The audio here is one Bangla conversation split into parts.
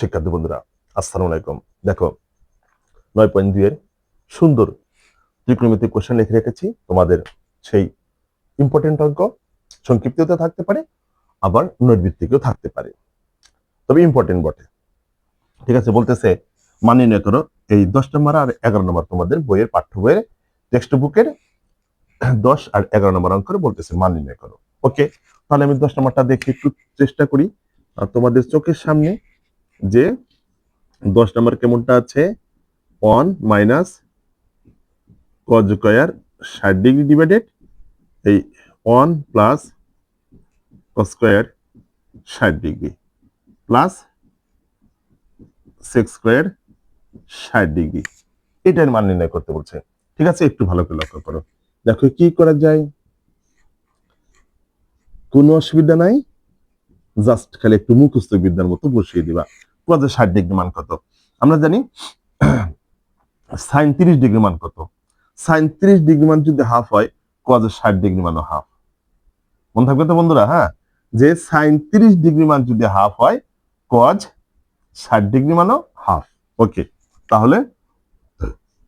শিক্ষার্থী বন্ধুরা, আসসালামু আলাইকুম। দেখো, নয় পয়েন্ট দুইয়ের সুন্দর ত্রিকোণমিতিক কোশ্চেন লিখে রেখেছি। তোমাদের সেই ইম্পর্টেন্ট অঙ্ক সংক্ষিপ্ততে থাকতে পারে, আবার নৈর্বৃত্তিকেও থাকতে পারে। তবে ইম্পর্টেন্ট বটে। ঠিক আছে, বলতেছে মান নির্ণয় করো, এই দশ নম্বর আর এগারো নম্বর তোমাদের বইয়ের পাঠ্য বইয়ের টেক্সট বুকের দশ আর এগারো নম্বর অঙ্ক বলতেছে মান নির্ণয় করো। ওকে তাহলে আমি দশ নম্বরটা দেখে একটু চেষ্টা করি। তোমাদের চোখের সামনে যে দশ নম্বর কেমনটা আছে? ওয়ান মাইনাস কজ স্কোয়ার ষাট ডিগ্রি ডিভাইডেড এই ওয়ান প্লাস স্কোয়ার ষাট ডিগ্রি প্লাস সিক্স স্কোয়ার ষাট ডিগ্রি এটার মান নির্ণয় করতে বলছে। ঠিক আছে? একটু ভালো করে লক্ষ্য করো। দেখো, কি করা যায়? কোনো অসুবিধা নাই। জাস্ট খালি একটু মুখস্থ বিদ্যার মতো বসিয়ে দিবা। কত ষাট ডিগ্রি মান কত? আমরা জানি সাইন তিরিশ ডিগ্রি মান কত? সাইন তিরিশ ডিগ্রি মান যদি হাফ হয় কজ ষাট ডিগ্রি মানও হাফ। মনে থাকবে তো বন্ধুরা হ্যাঁ? যে সাইন তিরিশ ডিগ্রি মান যদি হাফ হয় কজ ষাট ডিগ্রি মানও হাফ। ওকে তাহলে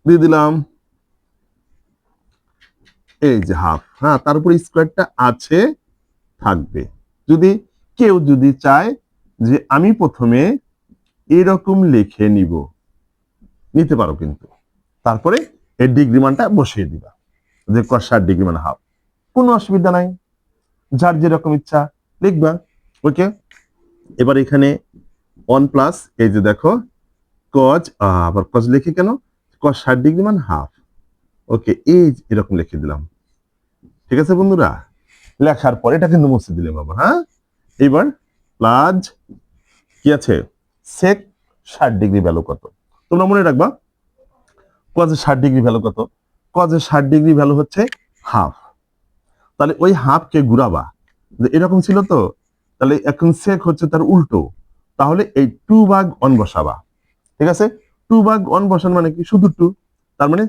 দিয়ে দিলাম। এই যে হাফ হ্যাঁ তার উপরে স্কোয়ারটা আছে, থাকবে। যদি কেউ যদি চায় যে আমি প্রথমে এরকম লিখে নিব। নিতে পারো কিন্তু। তারপরে এর ডিগ্রি মানটা বসিয়ে দিবা। যে ষাট ডিগ্রি মান হাফ কোনো অসুবিধা নাই। যার যেরকম ইচ্ছা লিখবা। ওকে এবার এখানে ওয়ান প্লাস এই যে দেখো কজ আবার কজ লিখে কেন? কজ ষাট ডিগ্রি মান হাফ ওকে এই এরকম লিখে দিলাম। ঠিক আছে বন্ধুরা? লেখার পর এটা কিন্তু মুছে দিলাম আবার হ্যাঁ? এবার প্লাজ কি আছে? সেক ষাট ডিগ্রি ভ্যালু কত? তোমরা মনে রাখবা কজে ষাট ডিগ্রি ভ্যালু কত? কজে ষাট ডিগ্রি ভ্যালু হচ্ছে হাফ তাহলে ওই হাফকে ঘুরাবা। এরকম ছিল তো? তাহলে এখন সেক হচ্ছে তার উল্টো। তাহলে এই টু ভাগ অন বসাবা। ঠিক আছে? টু ভাগ অন বসান মানে কি? শুধু টু তার মানে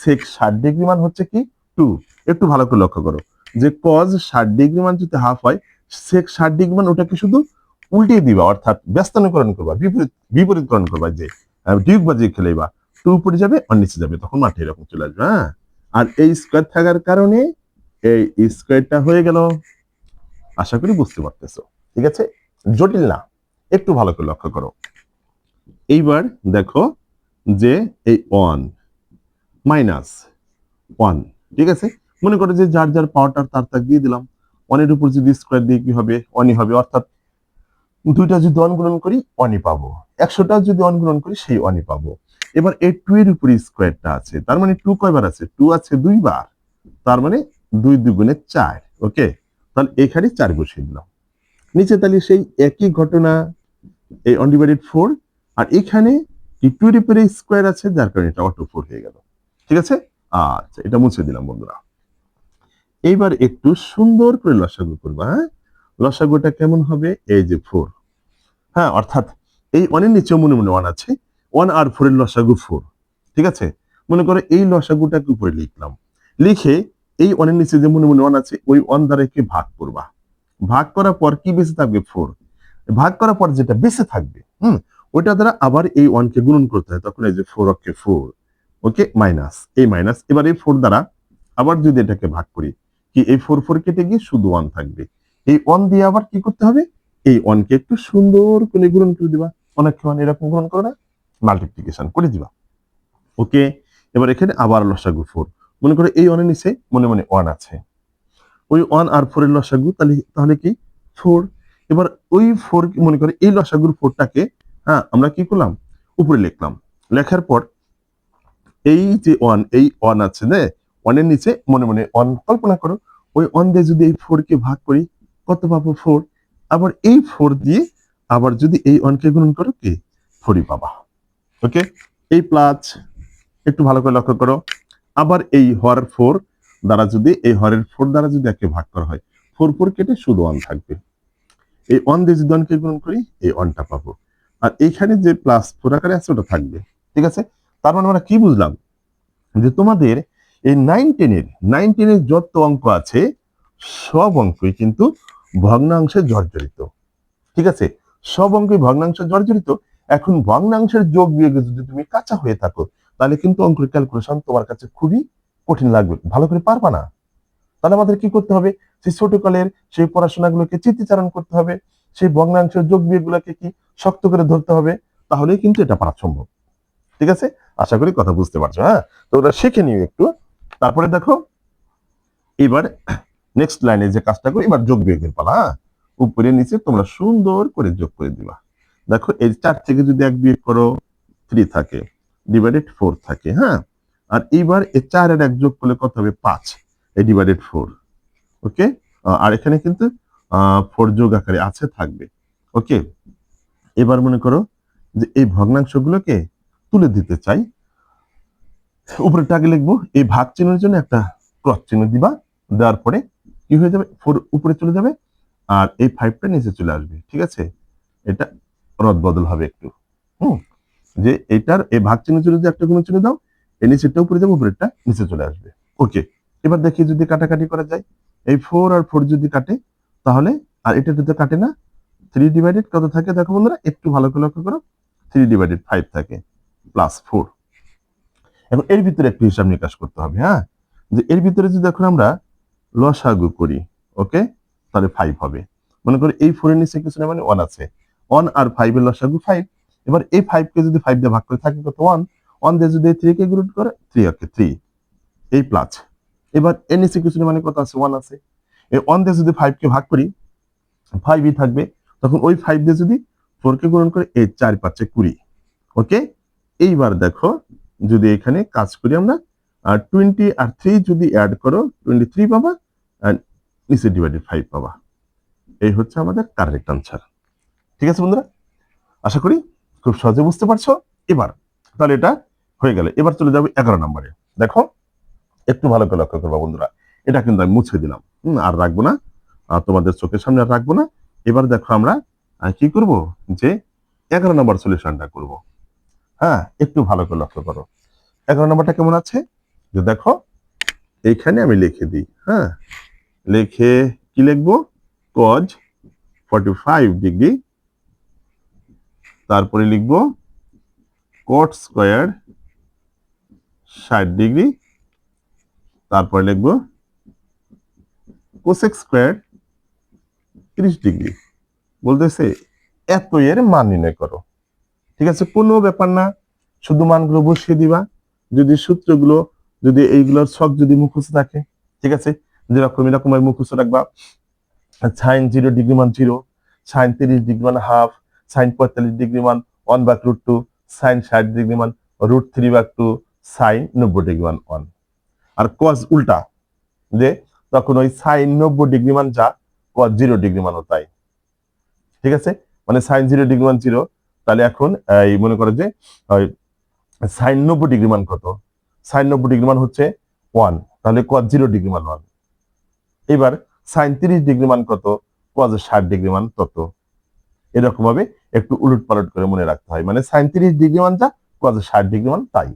সেক ষাট ডিগ্রি মান হচ্ছে কি? টু একটু ভালো করে লক্ষ্য করো। যে কজ ষাট ডিগ্রি মান যদি হাফ হয়, সেক ষাট ডিগ্রি মান ওটা কি শুধু উল্টিয়ে দিবা, অর্থাৎ ব্যস্তানুকরণ করবা, বিপরীত, বিপরীতকরণ করবা যে ডিউক বাজিয়ে খেলেবা টু উপরে যাবে, আর নিচে যাবে, তখন মাঠে এরকম চলে আসবে হ্যাঁ? আর এই স্কোয়ার থাকার কারণে এই স্কোয়ারটা হয়ে গেল। আশা করি বুঝতে পারতেছো, ঠিক আছে? জটিল না, একটু ভালো করে লক্ষ্য করো। এইবার দেখো যে এই ওয়ান মাইনাস ওয়ান ঠিক আছে? মনে করো যে যার যার পাওয়ারটা তার তাক দিয়ে দিলাম। ওয়ানের উপর যদি স্কোয়ার দিয়ে কি হবে? ওয়ানই হবে, অর্থাৎ দুইটা যদি গুণন করি ওয়ানই পাবো। একশোটা যদি গুণন করি, সেই ওয়ানই পাবো। এবার এই টু এর উপরে স্কোয়ারটা আছে। তার মানে টু কয়বার আছে? টু আছে দুইবার। তার মানে দুই দুগুণে চার। ওকে? তাহলে এখানে চার বসিয়ে দিলাম। নিচে তাহলে সেই একই ঘটনা, এই অনডিভাইডেড ফোর আর এখানে কি টু এর উপরে স্কোয়ার আছে, যার কারণে এটা অটো ফোর হয়ে গেল। ঠিক আছে? আচ্ছা এটা মুছে দিলাম বন্ধুরা। এইবার একটু সুন্দর করে লসাগু করবা হ্যাঁ? লসাগুটা কেমন হবে? এই যে ফোর হ্যাঁ অর্থাৎ এই ওয়ানের নিচে মনে মনে ওয়ান আছে। ওয়ান আর ফোরের লসাগু ফোর ঠিক আছে? মনে করো এই লসাগুটাকে উপরে লিখলাম। লিখে এই ওয়ানের নিচে যে মনে মনে ওয়ান আছে, ওই ওয়ান দ্বারা একে ভাগ করবা। ভাগ করার পর কি বেঁচে থাকবে? ফোর ভাগ করার পর যেটা বেঁচে থাকবে, হুম, ওইটা দ্বারা আবার এই ওয়ানকে গুণন করতে হয়। তখন এই যে four okay four okay minus এই মাইনাস এবার এই ফোর দ্বারা আবার যদি এটাকে ভাগ করি, কি এই ফোর ফোর কেটে গিয়ে শুধু ওয়ান থাকবে। এই ওয়ান দিয়ে আবার কি করতে হবে? এই ওয়ানকে একটু সুন্দর করে গুণন করে দিবা। অনেক ওয়ান এরকম গুণন করে না মাল্টিপ্লিকেশন করে দিবা। ওকে এবার এখানে আবার লসাগু ফোর মনে করে এই ওয়ানের নিচে মনে মনে ওয়ান আছে। ওই ওয়ান আর ফোরের লসাগু, তাহলে তাহলে কি? ফোর এবার ওই ফোর মনে করে এই লসাগুর ফোরটাকে হ্যাঁ আমরা কি করলাম? উপরে লিখলাম। লেখার পর এই যে ওয়ান এই ওয়ান আছে না ওয়ানের নিচে মনে মনে ওয়ান কল্পনা করো। ওই ওয়ান দিয়ে যদি এই ফোরকে ভাগ করি, কত পাবো? ফোর আবার এই ফোর দিয়ে আবার যদি এই ওয়ানকে গুণন করো কি? ফোরই পাবা। ওকে এই প্লাস একটু ভালো করে লক্ষ্য করো। আবার এই হর ফোর দ্বারা যদি, এই হরের ফোর দ্বারা যদি একে ভাগ করা হয়, ফোর ফোর কেটে শুধু ওয়ান থাকবে। এই ওয়ান দিয়ে যদি ওয়ানকে গুণন করি, এই ওয়ানটা পাবো। আর এইখানে যে প্লাস ফোর আকারে আছে, ওটা থাকবে। ঠিক আছে? তার মানে আমরা কি বুঝলাম? যে তোমাদের এই নাইন টেনের নাইন টেনের যত অঙ্ক আছে, সব অঙ্কই কিন্তু ভগ্নাংশে জর্জরিত। ঠিক আছে? সব অঙ্কই ভগ্নাংশে জর্জরিত। এখন ভগ্নাংশের যোগ বিয়োগে যদি তুমি কাঁচা হয়ে থাকো, তাহলে কিন্তু অঙ্কের ক্যালকুলেশন তোমার কাছে খুবই কঠিন লাগবে। ভালো করে পারবা না? তাহলে আমাদের কি করতে হবে? সেই ছোটকালের সেই পড়াশোনাগুলোকে চিত্তিচারণ করতে হবে। সেই ভগ্নাংশের যোগ বিয়োগগুলোকে কি শক্ত করে ধরতে হবে? তাহলেই কিন্তু এটা পারা সম্ভব। ঠিক আছে? আশা করি কথা বুঝতে পারছ হ্যাঁ? তো ওটা শিখে নিও একটু। তারপরে দেখো, এবার নেক্সট লাইনে যে কাজটা করি, এবার যোগ বিয়োগের পালা হ্যাঁ? উপরে নিচে তোমরা সুন্দর করে যোগ করে দিবা। দেখো, এই চার থেকে যদি এক বিয়োগ করো থ্রি থাকে ডিভাইডেড ফোর থাকে হ্যাঁ? আর এইবার এই চারের এক যোগ করলে কত হবে? পাঁচ, এই ডিভাইডেড ফোর ওকে আর এখানে কিন্তু ফোর যোগ আকারে আছে, থাকবে ওকে এবার মনে করো যে এই ভগ্নাংশগুলোকে তুলে দিতে চাই উপরে টাকে লিখব, এই ভাগ চিহ্নের জন্য একটা ক্রস চিহ্ন দিবা, দেওয়ার পরে কি হয়ে যাবে? ফোর উপরে চলে যাবে আর এই ফাইভটা নিচে চলে আসবে, ঠিক আছে? এটা রদ বদল হবে একটু, হুম? যে এটার এই ভাগ চিহ্ন চলে যদি একটা গুণ চিহ্ন দাও, এই নিচেরটা উপরে যাবে, উপরেরটা নিচে চলে আসবে। ওকে এবার দেখি যদি কাটাকাটি করা যায়, এই ফোর আর ফোর যদি কাটে, তাহলে আর এটা যদি কাটে না থ্রি ডিভাইডেড কত থাকে? দেখো বন্ধুরা, একটু ভালো করে লক্ষ্য করো থ্রি ডিভাইডেড ফাইভ থাকে প্লাস ফোর এখন এর ভিতরে একটু হিসাব নিকাশ করতে হবে হ্যাঁ? যে এর ভিতরে যদি এখন আমরা লসাগু করি ওকে তাহলে ফাইভ হবে। মনে করি এই ফোরের নিচে কিছু না মানে ওয়ান আছে। ওয়ান আর ফাইভের লসাগু ফাইভ এবার এই ফাইভকে যদি ফাইভ দিয়ে ভাগ করে থাকে কত ওয়ান ওয়ান দিয়ে যদি থ্রি কে গ্রুপ করে থ্রি ওকে থ্রি এই প্লাস এবার এর নিচে কিছু না মানে কত আছে? ওয়ান আছে। এই ওয়ান দিয়ে যদি ফাইভকে ভাগ করি ফাইভই থাকবে। তখন ওই ফাইভ দিয়ে যদি ফোর কে গ্রহণ করে, এই চার পাঁচে কুড়ি। ওকে এইবার দেখো, যদি এখানে কাজ করি আমরা, আর টোয়েন্টি আর থ্রি যদি অ্যাড করো টোয়েন্টি থ্রি পাবা নিচে ডিভাইডেড ফাইভ পাবা। এই হচ্ছে আমাদের কারেক্ট আনসার ঠিক আছে বন্ধুরা? আশা করি খুব সহজে বুঝতে পারছ। এবার, তাহলে এটা হয়ে গেল। এবার চলে যাবে এগারো নম্বরে। দেখো, একটু ভালো করে লক্ষ্য করবা বন্ধুরা। এটা কিন্তু আমি মুছে দিলাম। আর রাখব না। আর তোমাদের চোখের সামনে আর রাখব না। এবার দেখো আমরা কি করব? যে এগারো নম্বর সলিউশনটা করব। হ্যাঁ একটু ভালো করে লক্ষ্য করো। এগারো নম্বরটা কেমন আছে? যে দেখো, এইখানে আমি লিখে দিই। হ্যাঁ লিখে কি লিখব? কজ ফর্টি ফাইভ ডিগ্রি তারপরে লিখব কোট স্কোয়ার ষাট ডিগ্রি তারপরে লিখব কোসেক স্কোয়ার ত্রিশ ডিগ্রি বলতেছে এত এর মান নির্ণয় করো। ঠিক আছে, কোনো ব্যাপার না, শুধু মানগুলো বসিয়ে দিবা। যদি সূত্রগুলো, যদি এইগুলোর ছক যদি মুখস্থ থাকে, ঠিক আছে? যেরকম এরকম মুখস্থ রাখবা সাইন জিরো ডিগ্রি মান জিরো সাইন তিরিশ ডিগ্রি মান হাফ সাইন পঁয়তাল্লিশ ডিগ্রি মান one by root two sine ষাট ডিগ্রি মান root three by two sine নব্বই ডিগ্রি মান ওয়ান আর কজ উল্টা যে তখন ওই সাইন নব্বই ডিগ্রি মান যা কজ জিরো ডিগ্রি মানও তাই ঠিক আছে মানে সাইন জিরো ডিগ্রি মান জিরো তাহলে এখন এই মনে করো যে সাইন নব্বই ডিগ্রি মান কত সাইন নব্বই ডিগ্রি মান হচ্ছে ওয়ান তাহলে কজ জিরো ডিগ্রি মান ওয়ান এবার সাইন তিরিশ ডিগ্রি মান কত? কজ ষাট ডিগ্রি মান তত। এরকম ভাবে একটু উলট পালট করে মনে রাখতে হয়। মানে সাইন তিরিশ ডিগ্রি মান যা কজ ষাট ডিগ্রি মান তাই।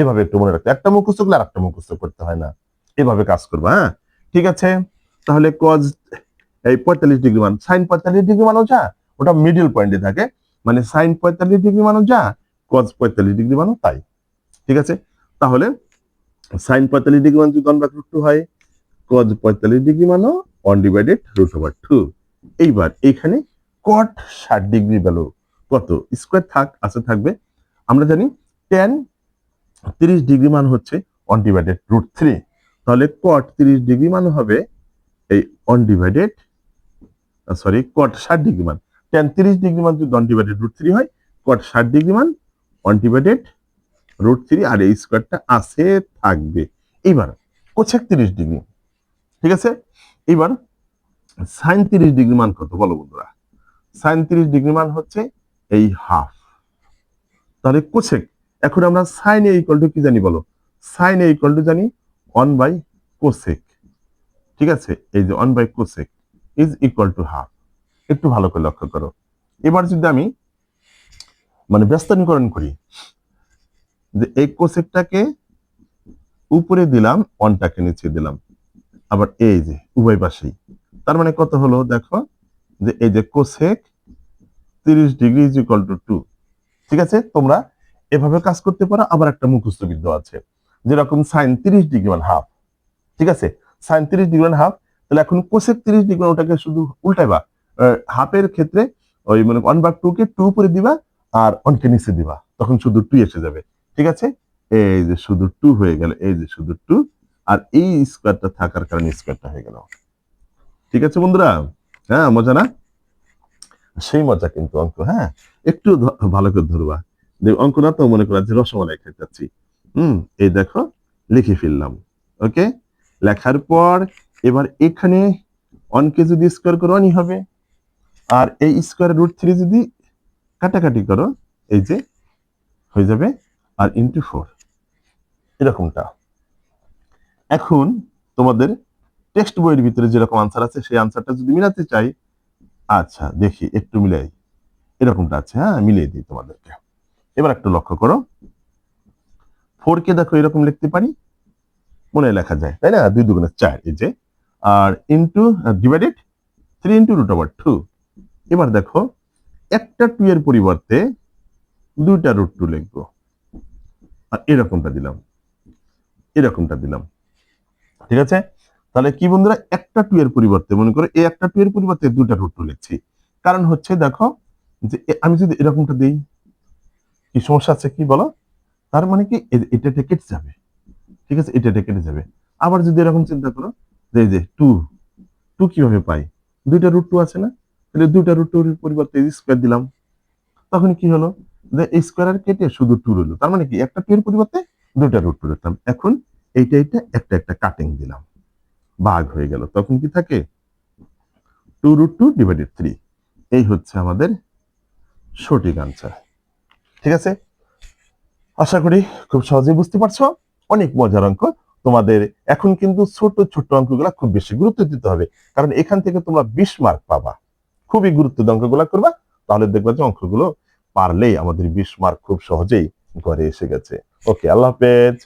এভাবে একটু মনে রাখতে একটা মুখস্থ করলে আর একটা মুখস্থ করতে হয় না। এভাবে কাজ করবা হ্যাঁ? ঠিক আছে? তাহলে কজ এই পঁয়তাল্লিশ ডিগ্রি মান সাইন পঁয়তাল্লিশ ডিগ্রি মানও যা, ওটা মিডিল পয়েন্টে থাকে। মানে সাইন পঁয়তাল্লিশ ডিগ্রি মানও যা কজ পঁয়তাল্লিশ ডিগ্রি মানও তাই। ঠিক আছে? তাহলে সাইন পঁয়তাল্লিশ ডিগ্রি মান যদি রুট হয় কজ পঁয়তাল্লিশ ডিগ্রি মানও one divided root over two এইবার এখানে কট ষাট ডিগ্রি ভ্যালু কত? স্কোয়ার থাক, আছে, থাকবে। আমরা জানি টেন তিরিশ ডিগ্রি মান হচ্ছে ওয়ান ডিভাইডেড রুট থ্রি তাহলে কট তিরিশ ডিগ্রি মান হবে এই ওয়ান ডিভাইডেড সরি কট ষাট ডিগ্রি মান। টেন তিরিশ ডিগ্রি মান যদি ওয়ান ডিভাইডেড রুট থ্রি হয় কট ষাট ডিগ্রি মান ওয়ান ডিভাইডেড রুট থ্রি আর এই স্কোয়ারটা আছে, থাকবে। এইবার কোছেক তিরিশ ডিগ্রি ঠিক আছে? এবার সাইন তিরিশ ডিগ্রি মান কত? বলো বন্ধুরা। সাইন তিরিশ ডিগ্রি মান হচ্ছে এই হাফ তাহলে কোছেক এখন আমরা সাইন এ ইকুয়াল টু কি জানি বলো? সাইন এ ইকুয়াল টু জানি ওয়ান বাই কোসেক ঠিক আছে? এই যে one by cosec is equal to half একটু ভালো করে লক্ষ্য করো। এবার যদি আমি মানে ব্যস্তানুকরণ করি, যে এই কোসেকটাকে উপরে দিলাম ওয়ানটাকে নিচে দিলাম। আবার এই যে উভয় পাশেই। তার মানে কত হলো দেখো? যে এই যে কোসেক তিরিশ degree is equal to two ঠিক আছে? তোমরা এভাবে কাজ করতে পারো। আবার একটা মুখস্থ বিদ্যা আছে। যেরকম সাইন তিরিশ ডিগ্রি ওয়ান হাফ ঠিক আছে? সাইন তিরিশ ডিগ্রি ওয়ান হাফ তাহলে এখন কোসেক তিরিশ ডিগ্রি ওটাকে শুধু উল্টাইবা। হাফের ক্ষেত্রে ওই মানে ওয়ান বাই টু কে টু উপরে দিবা আর অনকে নিচে দিবা। তখন শুধু টু এসে যাবে। ঠিক আছে? এই যে শুধু টু হয়ে গেল। এই যে শুধু টু আর এই স্কোয়ারটা থাকার কারণে স্কোয়ারটা হয়ে গেল। ঠিক আছে বন্ধুরা? হ্যাঁ মজা না? সেই মজা কিন্তু অঙ্ক হ্যাঁ? একটু ভালো করে ধরবা। অঙ্ক না তো মনে করা যে রসমালাই খেতে যাচ্ছি হুম, এই দেখো, লিখে ফেললাম। ওকে? লেখার পর এবার এখানে অনকে যদি স্কোয়ার করো অনই হবে। আর এই স্কোয়ার রুট থ্রি যদি কাটাকাটি করো, এই যে, হয়ে যাবে। আর ইন্টু ফোর এরকমটা। এখন তোমাদের টেক্সট বইয়ের ভিতরে যেরকম আনসার আছে, সেই আনসারটা যদি মিলাতে চাই আচ্ছা দেখি, একটু মিলাই। এরকমটা আছে হ্যাঁ মিলিয়ে দিই তোমাদেরকে। এবার একটু লক্ষ্য করো। ফোর কে দেখো, এরকম লিখতে পারি। মনে লেখা যায়, তাই না? দুই দুগুণে চার, এই যে। আর into divided three into root over two এবার দেখো, একটা টু এর পরিবর্তে দুইটা রুট টু লিখব। আর এরকমটা দিলাম। এরকমটা দিলাম। ঠিক আছে? তাহলে কি বন্ধুরা? একটা টু এর পরিবর্তে, মনে করো এই একটা টু এর পরিবর্তে দুটা রুট টু লিখছি কারণ হচ্ছে দেখো যে আমি যদি এরকমটা দেই, কি সমস্যা আছে কি বলো? তার মানে কি এটা কেটে যাবে। ঠিক আছে? এটা কেটে যাবে। আবার যদি এরকম চিন্তা করো যে যে টু টু কীভাবে পাই? দুইটা রুট টু আছে না? তাহলে দুইটা রুট টুর পরিবর্তে স্কোয়ার দিলাম। তখন কি হলো? যে স্কোয়ার কেটে শুধু টু রইল। তার মানে কি একটা টু এর পরিবর্তে দুইটা রুট টু দিতাম এখন এইটা এইটা, একটা একটা কাটিং দিলাম। ভাগ হয়ে গেল। তখন কি থাকে? Two root two divided three এই হচ্ছে আমাদের সঠিক আনসার ঠিক আছে? আশা করি খুব সহজেই বুঝতে পারছ। অনেক মজার অঙ্ক। তোমাদের এখন কিন্তু ছোট ছোট অঙ্কগুলা খুব বেশি গুরুত্ব দিতে হবে। কারণ এখান থেকে তোমরা বিশ মার্ক পাবা। খুবই গুরুত্ব দিয়ে অঙ্কগুলা করবা। তাহলে দেখবা যে অঙ্কগুলো পারলেই আমাদের বিশ মার্ক খুব সহজেই ঘরে এসে গেছে। ওকে আল্লাহ হাফেজ।